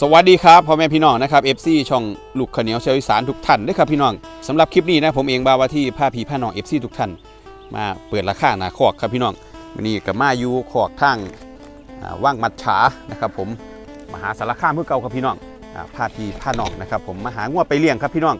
สวัสดีครับพ่อแม่พี่น้องนะครับ FC ช่องลูกขเหนียวเชลอีสานทุกท่านด้วยครับพี่น้องสำหรับคลิปนี้นะผมเองบาวาที่ผ้าพีผ้าน้อง FC ทุกท่านมาเปิดราคาหนาคอกครับพี่น้องวันนี้กับมาอยู่คอกทางว่างมัดฉานะครับ ผมมหาสารคามเพื่อเก่าครับพี่น้องผ้าพีผ้าน้องนะครับผมมาหางวไปเลี้ยงครับพี่น้อง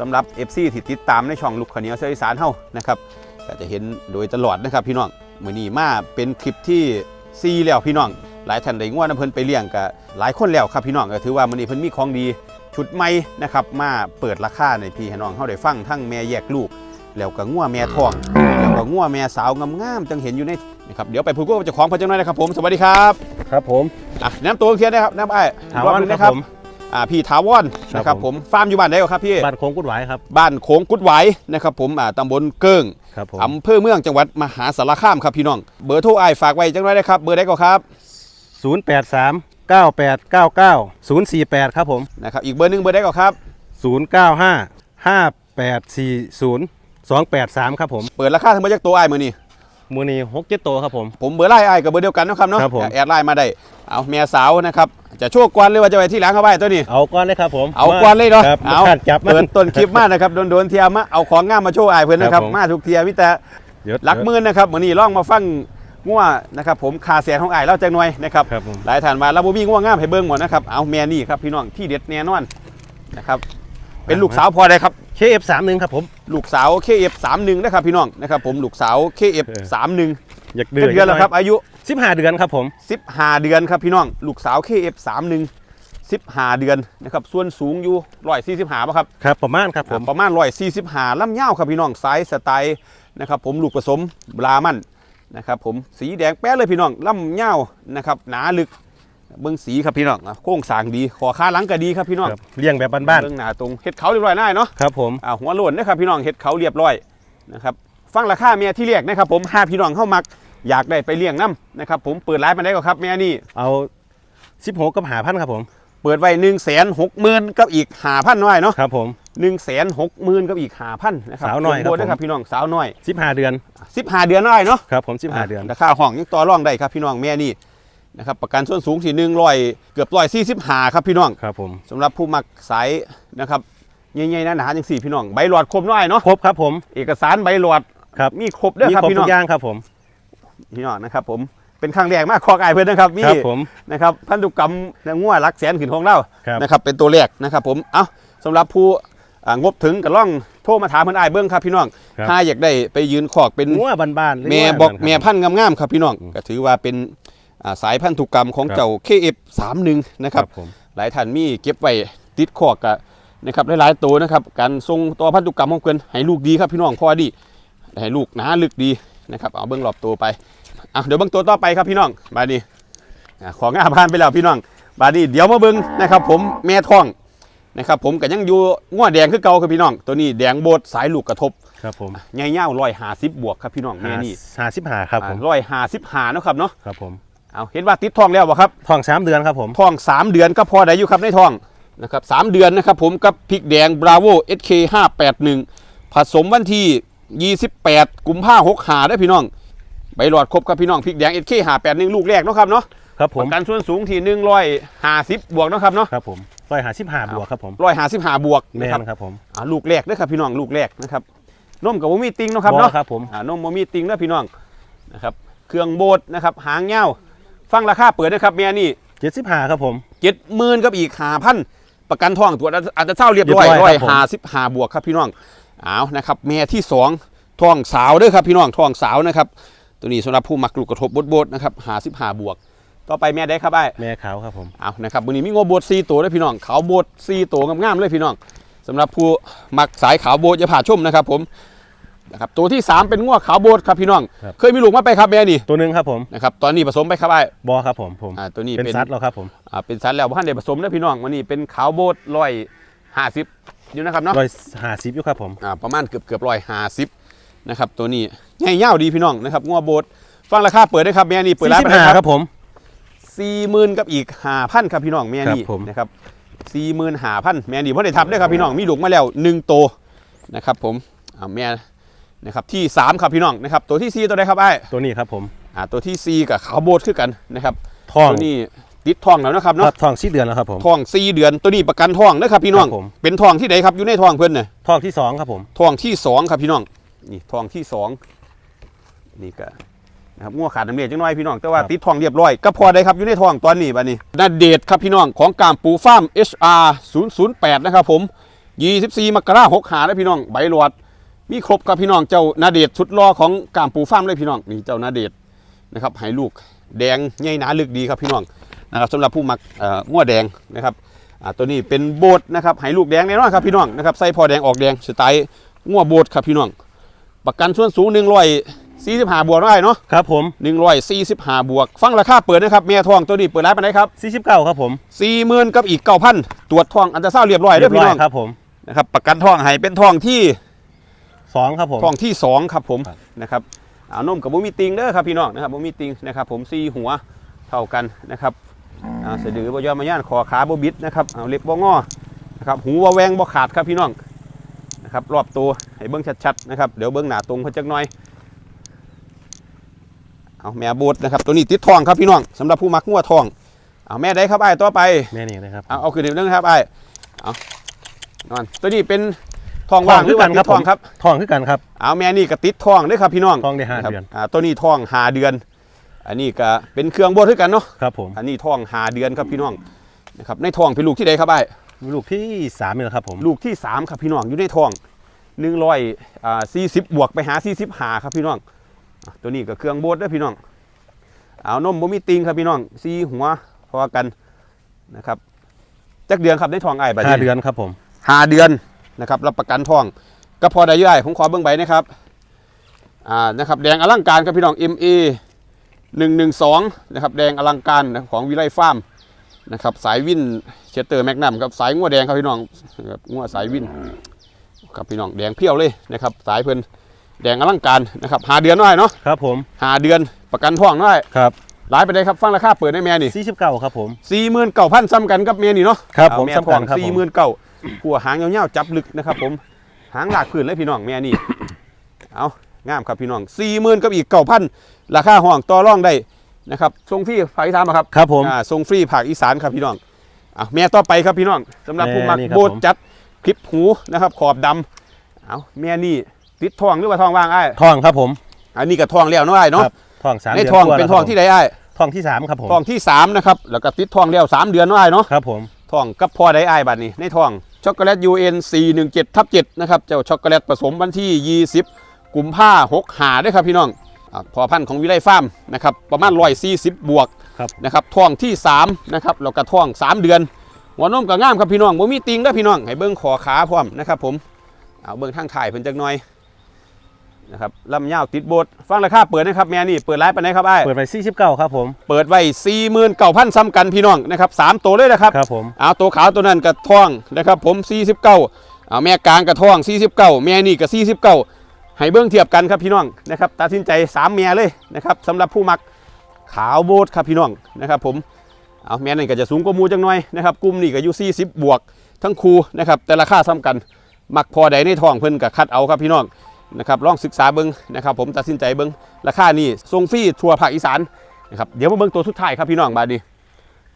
สำหรับ FC ที่ติดตามในช่องลูกขเหนียวเชลอีสานเฮานะครับก็จะเห็นโดยตลอดนะครับพี่น้องมื้อนี้มาเป็นคลิปที่ ซีแล้วพี่น้อง หลายท่านได้งวดน้ำเพิ่นไปเลี้ยงก็หลายคนแล้วครับพี่น้องก็ถือว่ามื้อนี้เพิ่นมีของดีชุดใหม่นะครับมาเปิดราคาในพี่ให้น้องเฮาได้ฟังทั้งแม่แยกลูก แล้วก็งัวแม่ทองแล้วก็งัวแม่สาวงามๆจังเห็นอยู่ในนะครับเดี๋ยวไปพูดคุยกับเจ้าของเพิ่นจังหน่อยนะครับผมสวัสดีครับ ครับผมอะแนะนำตัวเทียนนะครับแนะนำไอ้ถาวรหนึ่งคนะรับผม อ่าพี่ถาวรนะคครัรับบผมผมฟาร์มอยู่บ้านใดก็ครับพี่บ้านโค้งกุดหวายครับบ้านโขงกุดไหวายนะครับผมอ่าตำบลเกิ้งครับผมอำเภอเมืองจังหวัดมหาสารคามครับพี่น้อง เบอร์โทรไอ้ายฝากไว้จังหน่อยนะครับ เบอร์ใดก็ครับศูนย์แปดสามเก้าแปดเก้าเก้าศูนย์สี่แปดครับผมนะครับอีกเบอร์หนึงเบอร์ใดก็ครับศูนย์เก้าห้าห้าแปดสี่ศูนย์สองแปดสามครับผม เปิดราคาทั้งหมดจากตัวไอ้ายมือนี่ มือนี้หกเจ็ดโตวครับผม ผมเบอร์ไล่ไอ้ายกับเบอร์เดียวกันนะครับเนาะครับผม แอดไลน์มาได้ เอาเมียสาวนะครับจะโชคกวนหรือว่าจะไปที่หลังเข้าไปตัวนี้ เอาก้อนเลยครับผมเอากวนเลยเนาะครับเอาขาดจับมัน เปิดต้นคลิปมานะครับโดนโดนๆเทียมาเอาของงามมาโชว์ไอ้ายเพื่อนนะครับครับผม มาทุกเทียมิแต่ เดี๋ยว หลักหมื่นนะครับวันนี้ลองมาฟังง่วนะครับผมคาเสียงของไอ้ายเล่าจังหน่อยนะครับครับผม หลายท่านว่าเราบ่มีง่วงงามให้เบิ่งหมดนะครับเอาแม่นี่ครับพี่น้องที่เด็ดแน่นอนนะครับ เป็นลูกสาวพอได้ครับเคเอฟสามหนึ่งครับผม ลูกสาว KF31 นะครับพี่น้องนะครับผมลูกสาว KF31 อยากเดืเดือนเดือนแล้วครับอายุสิบห้าเดือนครับผม 15 เดือนครับพี่น้องลูกสาว KF31 15 เดือนนะครับส่วนสูงอยู่145ป่ะครับครับประมาณครับผมประมาณ145ล่ำยาวครับพี่น้องไซส์สไตล์นะครับผมลูกผสมบรามันนะครับผมสีแดงแป๊ดเลยพี่น้องล่ำยาวนะครับหนาลึก เบิ้งสีครับพี่น้องอะโค้งสร้างดีขอขาหลังก็ดีครับพี่น้องครับเลี้ยงแบบบ้านเบิ้งหน้าตรงเฮ็ดเขาเรียบร้อยหน้าเนาะๆครับผมอ่าหัวโล้นนะครับพี่น้องเฮ็ดเขาเรียบร้อยนะครับฟังราคาเมียที่เรียกนะครับผมห้าพี่น้องเข้ามักอยากได้ไปเลี้ยงน้ำนะครับผมเปิดร้านมาได้ก็ครับแม่นี่ เอาสิบหกกับหาพันครับผมเปิดไว้หนึ่งแสนหกหมื่นกับอีกหาพันน้อยเนาะครับผม หนึ่งแสนหกหมื่นกับอีกหาพันนะครับสาวน้อยครับโบนะครับผมพี่น้องสาวน้อยสิบห้าเดือนสิบห้าเดือนน้อยเนาะครับผมสิบห้าเดือน ราคาห้องยังต่อรองได้ครับพี่น้องแม่นี่ นะครับประกันส่วนสูงที่หนึ่งร้อยเกือบร้อยสี่สิบห้าครับพี่น้องครับผมสำหรับผู้มักสายนะครับใหญ่ๆหนาๆอย่างสี่พี่น้องใบหลอดครบน้อยเนาะครบครับผมเอกสารใบหลอดครับมีครบเด้อมีครับครบพี่ทุน้องกอย่างครับผมพี่น้องนะครับผมเป็นครั้งแรกมากคอกอายเพื่อนนะครับมีครับผมนะครับพันธุกรรมงัวรักแสนขืนของเราครับนะครับเป็นตัวแรกนะครับผมเอ้าสำหรับผู้อ่างบถึงก็ล่องโทรมาถามเพื่อนอายเบิ้งครับพี่น้องครับถ้าอยากได้ไปยืนขอกเป็นงัวบ้านๆหรืแม่งัวบอกนั่นครับแม่พันธุ์งามๆครับพี่น้องก็ถือว่าเป็นอ่า สายพันธุกรรมของครับเจ้า KF31 นะครับผมหลายท่านมีเก็บไว้ติดขอกกะนะครับหลายๆตัวนะครับ การทรงตัวพันธุกรรมของเพิ่นให้ลูกดีครับพี่น้องพอดีให้ลูกหนาลึกดีนะครับเอาเบิ้งรอบตัวไปอะเดี๋ยวเบิ้งตัวต่อไปครับพี่น้องบาดนี้อะของงาพานไปแล้วพี่น้องบาดนี้เดี๋ยวมาเบิ้งนะครับ ผมแม่ท้องนะครับผมก็ยังอยู่ง้อแดงคือเก่าครับพี่น้อง ตัวนี้แดงโบดสายลูกกระทบครับผมใหญ่เง่าร้อยหาสิบบวกครับพี่น้องแม่นี่หาสิบหาครับผมร้อยหาสิบหาเนาะครับเนาะครับผม เอาเห็นว่าติดท้องแล้วบ่ครับท้องสามเดือนครับผมท้อง3เดือนก็พอได้อยู่ครับในท้องนะครับสเดือนนะครับผมกับพริกแดง Bravo SK 581ผสมวันที่28กุมภาพันธ์65ได้อพี่น้องใบหลอดครบครับพี่น้องพริกแดง SK 581ลูกแรกเนาะครับเนาะครับผปมระกันส่วนสูงที่150บวกเนาะครับเนาะครับผมร้อยหาสิบหาบวกครับผม155บวกแม่นะครับนครับผมอ่าลูกแรกเด้อครับพี่น้องลูกแรกนะครับนมกับบ่มีติงเนาะครับเนาะครับผมอ่านมบ่มีติงเด้อพี่น้องนะครับเครื่องโบดนะครับหางเงาว ฟังราคาเปิดนะครับเมียนี่เจ็ดสิบหาครับผม เจ็ดหมื่นกับอีกหาพันประกันทองตรวจอาจจะเช่าเรียบร้อยเรียบร้ร้ออยยครับผม หาสิบหาบวกครับพี่น้องเอานะครับแม่ที่สองทองสาวเด้อครับพี่น้องทองสาวนะครับ ตัวนี้สำหรับผู้มักลูกกระทบบดบดนะครับหาสิบหาบวก ต่อไปแม่ได้ครับไอ้แม่ขาวครับผม เอานะครับวันนี้มีงวโบดซีตัวด้วยพี่น้อง ขาวโบดซีตัวงามๆเลยพี่น้องสำหรับผู้มักสายขาวโบดจะผ่าชุ่มนะครับผม นะครับตัวที่สามเป็นงวขาวโบดครับพี่น้องเคยมีลูกมาไปครับแม่นี่ตัวหนึ่งครับผมนะครับตอนนี้ผสมไปครับไอ้บอครับผมผมอ่าตัวนี้เป็นเป็นซัดแล้วครับผมอ่าเป็นสันแล้วพันเดผสมนะพี่น้องวันนี้เป็นขาวโบดร้อยห้าสิบอยู่นะครับเนาะร้อยหาสิบอยู่ครับผม อ่าประมาณเกือบเกือบร้อยห้าสิบนะครับตัวนี้ใหญ่เง่าวดีพี่น้องนะครับงัวโบดฟังราคาเปิดได้ครับแม่นี่เปิดร้านไปสี่สิบได้ห้าคครัรับบผม สี่หมื่นกับอีกห้าพันครับพี่น้องแม่นี่ครับผม นะครับสี่หมื่นห้าพันแม่นี่พ่อได้ทับได้อครับพี่น้องมีลูกมาแล้วหนึ่งตัวนะครับผมอ่าแม่ นะครับที่สามครับพี่น้องนะครับตัวที่สี่ตัวใดครับไอ้ตัวนี้ครับผมอ่าตัวที่สี่กับขาวโบดคือกันนะครับท้องตัวนี้ติดทองแล้วนะครับคเนาะรับทองสี่เดือนแล้วครับผมทองสี่เดือนตัวนี้ประกันทองนะครับพี่น้องครับผมเป็นทองที่ไหนครับอยู่ในทองเพิ่นน่ะทองที่สองครับผมทองที่สองครับพี่น้องนี่ทองที่สองนี่ก็นะครับงัวขาดน้ำเลี้ยงจังน้อยพี่น้องแต่ว่าติดทองเรียบร้อยก็พอได้ครับอยู่ในทองตอนนี้บัดนี้นาเดชครับพี่น้องของกามปูฟาร์ม HR 008 นะครับผม 24 มกราคม6หานะพี่น้องใบหลอด มีครบครับพี่น้องเจ้านาเดชชุดรอของกามปูฟาร์มเลยพี่น้องนี่เจ้านาเดชนะครับให้ลูกแดงใหญ่หนาลึกดีครับพี่น้องนะครับสำหรับผู้มักเอ่องัวแดงนะครับอ่าตัวนี้เป็นโบดนะครับให้ลูกแดงแน่นอนครับพี่น้องนะครับใส่พอแดงออกแดงสไตล์งัวโบดครับพี่น้อง ประกันส่วนสูง145บวกได้เนาะครับผม145บวก ฟังราคาเปิดนะครับเมียทองตัวนี้เปิดร้านไปไหนครับสี่สิบเก้าครับผม40,000กับอีก9,000ตรวจทองอันตราซาวด์เรียบร้อยเด้อพี่น้องครับผมนะครับประกันทองให้เป็นทองที่ สองครับผมทองที่สองครับผมครับนะครับเอานมกับบุมีติงเด้อครับพี่น้องนะครับบุมีติงนะครับผมซีหัวเท่ากันนะครับอ่าสะดือบยอมมาย่านคอขาบบิดนะครับเอาเล็บบ่งอนะครับหูว่าแวงบ่ขาดครับพี่น้องนะครับรอบตัวให้เบิ้งชัดๆนะครับเดี๋ยวเบิ้งหน้าตรงเพิ่นจักหน่อยเอาแม่โบดนะครับตัวนี้ติดทองครับพี่น้องสำหรับผู้มักงัวทองเอาแม่ได้ครับไอ้ายต่อไปแม่นี่นะครับเอาเอาคืนเรื่องครับไอ้ายเอานอนตัวนี้เป็น ทองว่างหรือว่าติดทองครับทองคือกันครับเอาแม่นี่ก็ติดทองด้วยครับพี่น้องทองได้ห้าครับเดือนอ่าตัวนี้ทองหาเดือน อันนี้ก็เป็นเครื่องบดด้วยกันเนาะครับผมอันนี้ทองหาเดือนครับพี่น้องนะครับในทองเป็นลูกที่ใดครับไอ้ลูกที่สามนี่แหละครับผมลูกที่สามครับพี่น้องอยู่ในทองหนึ่งร้อยอ่าสี่สิบบวกไปหาสี่สิบหาครับพี่น้องอะตัวนี้ก็เครื่องบดด้วยพี่น้องเอานมบ่มีติงครับพี่น้องซีหัวพอกันนะครับจักเดือนครับในทองไอ้บัดห้านี้เดือนครับผมหาเดือน นะครับรับประกันทองก็พอได้ย่อยผมขอเบิ้งใบนะครับอ่านะครับแดงอลังการครับพี่น้อง MA 112นะครับแดงอลังการนะครับของวิไลฟาร์มนะครับสายวินเชสเตอร์แมกนัมครับสายงัวแดงครับพี่น้องนะครับงัวสายวินครับพี่น้องแดงเพี้ยวเลยนะครับสายเพิ่นแดงอลังการนะครับหาเดือนน้อยเนาะครับผมหาเดือนประกันทองน้อยครับหลายไปได้ครับฟังราคาเปิดได้แม่นี่สี่สิบเก้าครับผมสี่หมื่นเก้าพันซ้ำกันกับเมียนี่เนาะครับผมเอาแม่ซ้ำกันครับผมสี่หมื่นเก้า หัวหางยาวๆจับลึกนะครับผมหางหลากพื้นเลยพี่น้องเมียนี่เอางามครับพี่น้องสี่หมื่นกับอีกเก้าพันราคาห้องต่อรองได้นะครับทรงฟรีภาคอีสานมาครับครับผมอ่าทรงฟรีภาคอีสานครับพี่น้องอะแม่ต่อไปครับพี่น้องสำหรับผู้มักแม่นี่ครับโบดผมจัดคลิปหูนะครับ ขอบดำเอาแม่นี่ติดทองหรือว่าทองว่างไอ้ายทองครับผม อันนี้ก็ทองแล้วเนาะไอ้ายเนาะครับทองสามในเดือนทองกว่าเป็นแล้วทองครับที่ใดไอ้ายทองที่สามครับผมทองที่สามนะครับแล้วก็ติดทองแล้วสามเดือนเนาะไอ้ายเนาะครับผม ท่องกับพอได้อายบัดนี้ในท่องช็อกโกแลต UN 417ทับ7นะครับเจ้าช็อกโกแลตผสมวันที่ 20กุมภาหกหาด้วยครับพี่น้องอาพอพันธุ์ของวิไลฟาร์มนะครับประมาณ140 บวกครับนะครับท่องที่3นะครับแล้วก็ท่อง 3 เดือนหัวนมก็งามครับพี่น้องบ่มีติงเด้อพี่น้องให้เบิ่งขอขาพร้อมนะครับผมเอาเบิ่งทางถ่ายเพิ่นจักหน่อย นะครับลำยาวติดโบดฟังราคาเปิดนะครับแม่นี่เปิดไลฟ์ไปไหนครับไอ้ายเปิดไปสี่สิบเก้าครับผม เปิดไว้49,000ซ้ำกันพี่น้องนะครับสามตัวเลยนะครับครับผม เอาตัวขาวตัวนั้นกระท่องนะครับผม49เอาแม่กลางกระท่อง49แม่นี่ก็49ให้เบื้องเทียบกันครับพี่น้องนะครับตัดสินใจ3เมียเลยนะครับสำหรับผู้มักขาวโบดครับพี่น้องนะครับผมเอาแม่นั่นก็จะสูงกว่าหมูจังหน่อยนะครับกลุ่มนี่ก็อยู่40 บวก ทั้งคูนะครับแต่ราคาซ้ำกัน มักพอใดในท้องเพิ่นก็คัดเอาครับพี่น้อง นะครับลองศึกษาเบิ้งนะครับผมตัดสินใจเบิ้งราคานี่ทรงฟรีทั่วภาคอีสานนะครับเดี๋ยวมาเบิ้งตัวสุดท้ายครับพี่น้องบาดนี้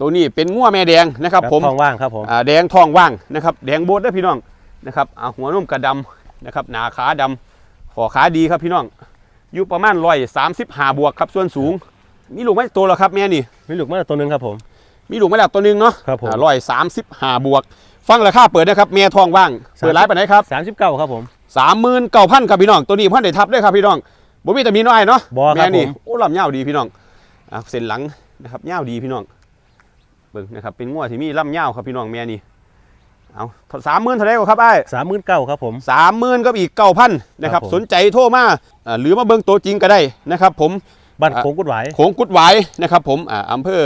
ตัวนี้เป็นงัวแม่แดงนะครับผมทองว่างครับผมอ่าแดงทองว่างนะครับแดงโบดเด้อพี่น้องนะครับอ่าหัวนมกระดำนะครับหนาขาดำขอขาดีครับพี่น้องอยู่ประมาณร้อยสามสิบห้าบวกครับส่วนสูง มีลูกไหมตัวแล้วครับแม่นี่มีลูกมาตัวหนึงครับผมมีลูกไหมล่ะตัวหนึงเนาะครับผมร้อยสามสิบห้าบวก ฟังราคาเปิดนะครับแม่ทองว่างเปิดร้านไปไหนครับสามสิบเก้าครับผม สามหมื่นเก้าพันครับพี่น้องตัวนี้พันได้ทับด้วยครับพี่น้องบ่มีแต่มีน้อยเนาะบ่ครับแม่นี่ผม โอ้ลำยาวดีพี่น้องอะเส้นหลังนะครับยาวดีพี่น้องเบิ่งนะครับเป็นงัวที่มีลำยาวครับพี่น้องแม่นี่เอาสามหมื่นเท่าไหร่ครับไอ้สามหมื่นเก้าครับผม สามหมื่นก็อีกเก้าพันนะครับครับผม สนใจโทรมาอ่าหรือมาเบิ่งตัวจริงก็ได้นะครับผม บ้านอะโค้งกุดหวาย โขงกุดหวายนะครับผมอ่าอำเภอ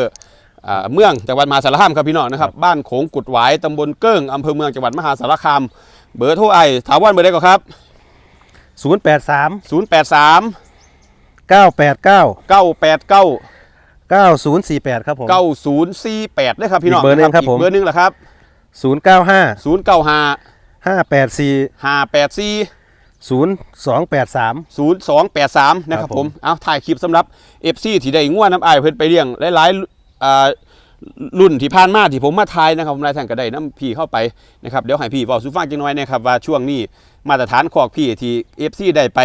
อ่าเมืองจังหวัดมหาสารคามครับพี่น้องนะครับบ้านโขงกุดหวายตำบลเกิ้งอำเภอเมืองจังหวัดมหาสารคาม เบอร์โทรไอถาวรเบอร์ใดก็ครับ ศูนย์แปดสาม083 เก้าแปดเก้า989 เก้าศูนย์สี่แปดครับผม 9048ด้วยครับพี่น้องอีกเบอร์หนึ่งครับอีกผมเบอร์หนึงเหรอครับ ศูนย์เก้าห้า095 ห้าแปดสี่584 ศูนย์สองแปดสาม 0283 นะครับครับผผม ม เอาถ่ายคลิปสำหรับ FC ที่ได้ง่วน้ำอายเพิ่นไปเลี้ยงหลายๆอ่า รุ่นที่ผ่านมาที่ผมมาทายนะครับผมนายท่านก็ได้น้ำพี่เข้าไปนะครับเดี๋ยวให้พี่เว้าสู่ฟังจังน้อยนะครับว่าช่วงนี้มาตรฐานขอกพี่ที่ FC ได้ไป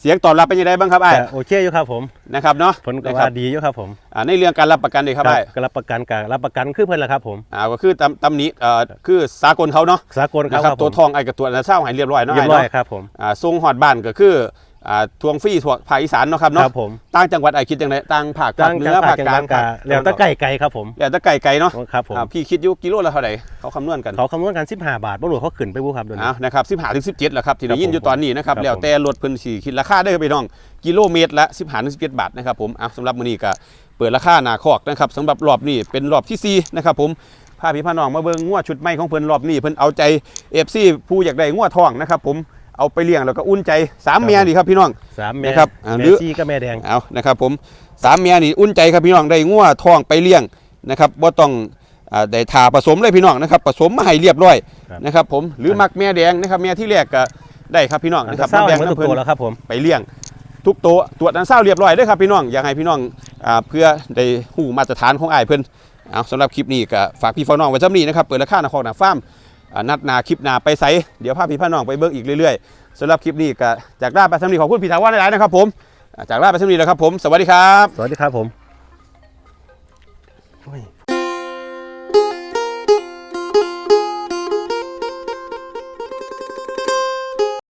เสียงตอบรับเป็นยังไงบ้างครับไอ้ายแต่โอเคอยู่ครับผมนะครับเนาะผลก็นะคว่ารับดีอยู่ครับผมอ่าในเรื่องการรับประกันเลยครับไอ้ายก็รับประกันกับรับประกันคือเพิ่นละครับผมอ่าก็คือตำตำหนี้เอ่อคือสากลเขาเนาะสากลครับนะครับผมตัวทองไอ้กับตัวอันเศร้าให้เรียบร้อยเนาะเรียบร้อยไอ้เนาะครับผมอ่าทรงหอดบ้านก็คือ อ่าทวงฟรีทั่วภาคอีสานเนาะครับคเนาะรับผมต่างจังหวัดไอ้คิดจังไดต่างภาคภาตั้คงเหนืจากอภาภาคคจังกหลาวังดกาแล้วแตะไก่ไก่ครับผมแล้วแต่ไก่ไก่เนาะครับผมอ่าพี่คิดอยู่กิโลละเท่าไหร่เขาคำนวณกัน เขาคำนวณกัน15บาทบ่รู้เขาขึ้นไปบ่ครับเดี๋ยวนี้อ้าวนะครับ15ถึง17แหละครับที่ได้ยินอยู่ครับผมตอนนี้นะครับ ครับแล้วแต่รถเพิ่นสิคิดราคาได้อพี่น้อง กิโลเมตรละ15ถึง17บาทนะครับผมอ้าวสำหรับมื้อนี้ก็เปิดราคาหน้าคอกนะครับสำหรับรอบนี้เป็นรอบที่สี่นะครับผมพาพี่พาน้องมาเบิ่งงัวชุดใหม่ของเพิ่นรอบนี้เพิ่นเอาใจ FC ผู้อยากได้งัวทองนะครับผม เอาไปเลี้ยงแล้วก็อุ่นใจสามเมียนี่ครับพี่น้องสามแม่นะครับอ่าหแม่รือซี่กับแม่แดงเอานะครับผมสามเมียนี่อุ่นใจครับพี่น้องได้งัวทองไปเลี้ยงนะครับบ่ต้องอ่าได้ทาผสมเลยพี่น้องนะครับผสมมาให้เรียบร้อยครับนะครับผมหรือมักแม่แดงนะครับแม่ที่แรกก็ได้ครับพี่น้องอันนะคจะรับเศร้าแดให้งมันทุกน้ำเพิ่ตัวนแล้วครับผมไปเลี้ยงทุกตัวตรวจอันเศร้าเรียบร้อยเด้อครับพี่น้องอยากให้พี่น้องอ่าเพื่อได้หูมาตรฐานของอ้ายเพิ่นเอาสำหรับคลิปนี้ก็ฝากพี่ฝากน้องไว้จำนี้นะครับเปิดราคาหน้าคอกหน้าฟาร์มอ่า นัดนาคลิปนาไปไสเดี๋ยวพาพี่พาน้องไปเบิ่งอีกเรื่อยๆสำหรับคลิปนี้ก็จากลาไปสำนีขอบคุณพี่ถาวรหลายๆนะครับผมจากลาไปสำนีแล้วครับผม สวัสดีครับ สวัสดีครับผมโอ้ย